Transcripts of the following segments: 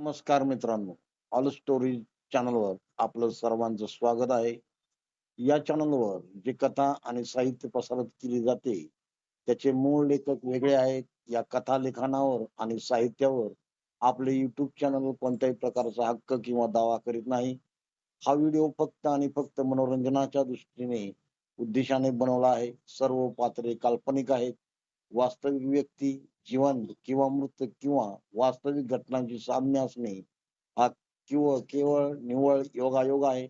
नमस्कार मित्रांनो. All story चॅनलवर आपलं सर्वांचं स्वागत आहे. या चॅनलवर जे कथा आणि साहित्य प्रसारित केली जाते त्याचे मूळ लेखक वेगळे आहेत. या कथा लेखनावर आणि साहित्यावर आपले युट्यूब चॅनल कोणत्याही प्रकारचा हक्क किंवा दावा करीत नाही. हा व्हिडिओ फक्त आणि फक्त मनोरंजनाच्या दृष्टीने उद्देशाने बनवला आहे. सर्व पात्रे काल्पनिक आहेत. वास्तविक व्यक्ती जिवंत किंवा मृत किंवा वास्तविक घटनांची साम्य असणे हा किंवा केवळ निव्वळ योगायोग आहे.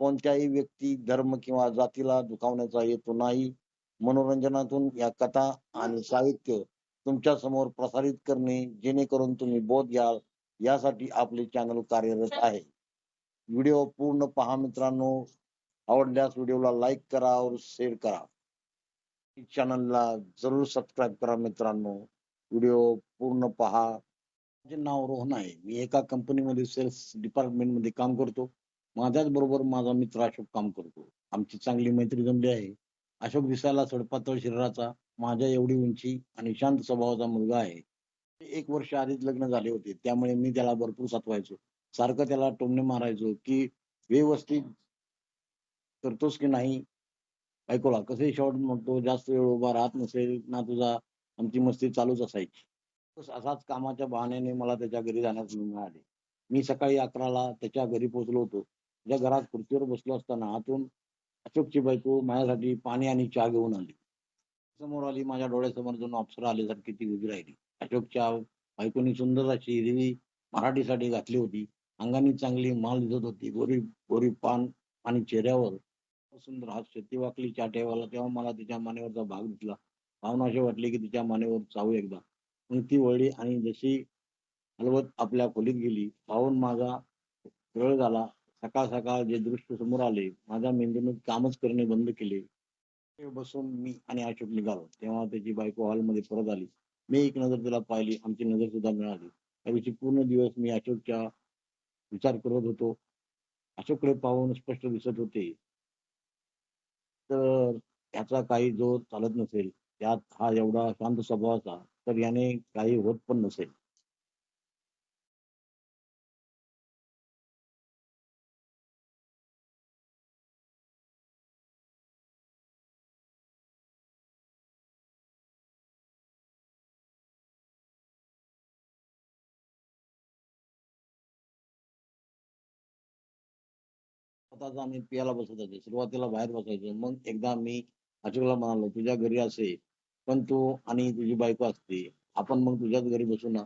कोणत्याही व्यक्ती धर्म किंवा जातीला दुखावण्याचा हेतू नाही. मनोरंजनातून या कथा आणि साहित्य तुमच्यासमोर प्रसारित करणे जेणेकरून तुम्ही बोध घ्याल यासाठी आपले चॅनल कार्यरत आहे. व्हिडिओ पूर्ण पहा मित्रांनो. आवडल्यास व्हिडिओला लाईक करा और शेअर करा. चॅनलला जरूर सबस्क्राईब करा मित्रांनो. व्हिडिओ पूर्ण पहा. माझे नाव रोहन आहे. मी एका कंपनीमध्ये सेल्स डिपार्टमेंटमध्ये काम करतो. माझ्याच बरोबर माझा मित्र अशोक काम करतो. आमची चांगली मैत्री जमली आहे. अशोक दिसायला सडपातळ शरीराचा माझ्या एवढी उंची आणि शांत स्वभावाचा मुलगा आहे. एक वर्ष आधीच लग्न झाले होते. त्यामुळे मी त्याला भरपूर सातवायचो सारखं त्याला टोमणे मारायचो की व्यवस्थित करतोस की नाही? ऐकूला. कसे शॉर्ट म्हणतो जास्त वेळ उभा राहत नसेल ना तुझा आमची मस्ती चालूच असायची. असाच कामाच्या बहाण्याने मला त्याच्या घरी जाण्यास मिळाले. मी सकाळी अकराला त्याच्या घरी पोहोचलो होतो. त्याच्या घरात खुर्चीवर बसलो असताना आतून अशोकची बायको माझ्यासाठी पाणी आणि चहा घेऊन आली. समोर आली माझ्या डोळ्यासमोर जाऊन अप्सरा आल्यासारखी ती उभी राहिली. अशोकच्या बायकोनी सुंदर अशी हिरवी मराठी साडी घातली होती. अंगाने चांगली माल दिसत होती. गोरी गोरी पान आणि चेहऱ्यावर सुंदर हात शेती वाकली चहा ठेवायला तेव्हा मला तिच्या मानेवरचा भाग दिसला. भावना अशी वाटली की तिच्या मानेवर चावू एकदा. मग ती वळली आणि जशी हलवत आपल्या खोलीत गेली पाहून माझा वेळ झाला. सकाळ सकाळ जे दृश्य समोर आले माझ्या मेंदूने कामच करणे बंद केले. बसून मी आणि अशोक निघालो. तेव्हा त्याची बायको हॉलमध्ये परत आली. मी एक नजर तिला पाहिली आमची नजर सुद्धा मिळाली. त्या दिवशी पूर्ण दिवस मी अशोकच्या विचार करत होतो. अशोककडे पाहून स्पष्ट दिसत होते. तर याचा काही जोर चालत नसेल त्यात हा एवढा शांत स्वभावाचा तर याने काही होत पण नसेल. स्वतःच आम्ही पियाला बसत होते सुरुवातीला बाहेर बसायचो मग एकदा मी अशोकला म्हणालो तुझ्या घरी असे पण तू आणि तुझी बायको असते आपण मग तुझ्याच घरी बसू ना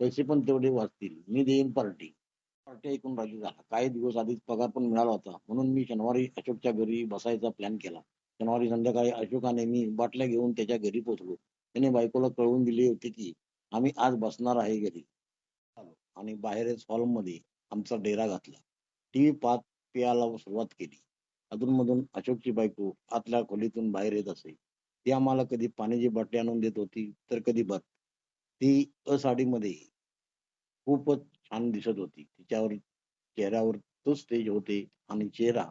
पैसे पण तेवढे वाचतील मी देईन पार्टी. पार्टी ऐकून राजी झाला. काही दिवस आधीच पगार पण मिळाला होता म्हणून मी शनिवारी अशोकच्या घरी बसायचा प्लॅन केला. शनिवारी संध्याकाळी अशोकाने मी बाटल्या घेऊन त्याच्या घरी पोचलो त्याने बायकोला कळवून दिली होती की आम्ही आज बसणार आहे घरी. आणि बाहेरच हॉलमध्ये आमचा डेरा घातला. टीव्ही पाहत पियाला सुरुवात केली. अधूनमधून अशोकची बायको आतल्या खोलीतून बाहेर येत असे. ती आम्हाला कधी पाण्याची बाटली आणून देत होती तर कधी भात. ती असाडीमध्ये खूपच छान दिसत होती. तिच्यावर चेहऱ्यावर तोच तेज होते आणि चेहरा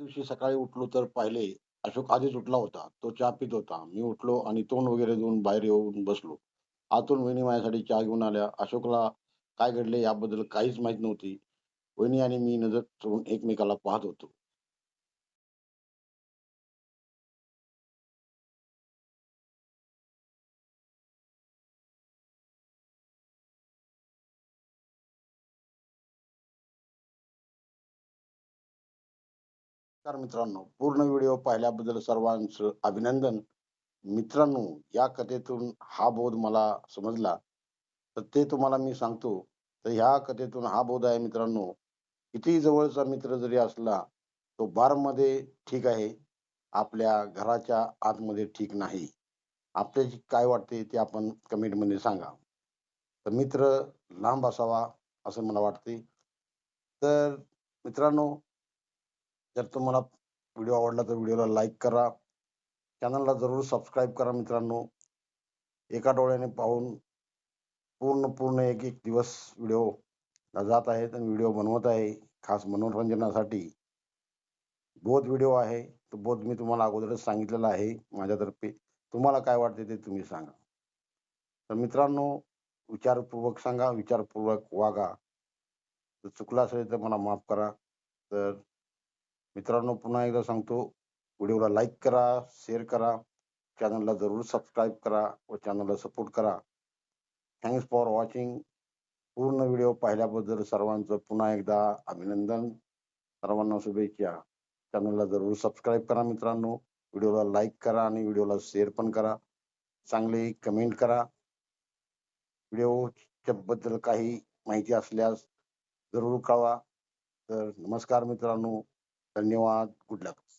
दिवशी सकाळी उठलो तर पाहिले अशोक आधीच उठला होता. तो चहा पित होता. मी उठलो आणि तोंड वगैरे देऊन बाहेर येऊन बसलो. आतून वहिनी माझ्यासाठी चहा घेऊन आल्या. अशोकला काय घडले याबद्दल काहीच माहीत नव्हती. वहिनी आणि मी नजर चढून एकमेकाला पाहत होतो. नमस्कार मित्रांनो. पूर्ण व्हिडिओ पाहिल्याबद्दल सर्वांचं अभिनंदन. मित्रांनो या कथेतून हा बोध मला समजला. तर ते तुम्हाला मी सांगतो. तर ह्या कथेतून हा बोध आहे मित्रांनो. किती जवळचा मित्र जरी असला तो बारमध्ये ठीक आहे. आपल्या घराच्या आतमध्ये ठीक नाही. आपल्याची काय वाटते ते आपण कमेंटमध्ये सांगा. तर मित्र लांब असावा असं मला वाटते. तर मित्रांनो जर तुम्हाला व्हिडिओ आवडला तर व्हिडिओला लाईक करा. चॅनलला जरूर सबस्क्राईब करा मित्रांनो. एका डोळ्याने पाहून पूर्ण पूर्ण एक एक दिवस व्हिडिओ जात आहेत आणि व्हिडिओ बनवत आहे. खास मनोरंजनासाठी बोध व्हिडिओ आहे. तो बोध मी तुम्हाला अगोदरच सांगितलेला आहे. माझ्यातर्फे तुम्हाला काय वाटते ते तुम्ही सांगा. तर मित्रांनो विचारपूर्वक सांगा विचारपूर्वक वागा. जर चुकला असेल तर मला माफ करा. तर मित्रांनो पुन्हा एकदा सांगतो व्हिडिओला लाईक करा शेअर करा चॅनलला जरूर सबस्क्राईब करा व चॅनलला सपोर्ट करा. थँक्स फॉर वॉचिंग पूर्ण व्हिडिओ पाहिल्याबद्दल सर्वांचं पुन्हा एकदा अभिनंदन. सर्वांना शुभेच्छा. चॅनलला जरूर सबस्क्राईब करा मित्रांनो. व्हिडिओला लाईक करा आणि व्हिडिओला शेअर पण करा. चांगले कमेंट करा. व्हिडिओच्या बद्दल काही माहिती असल्यास जरूर कळवा. तर नमस्कार मित्रांनो. धन्यवाद. गुड लक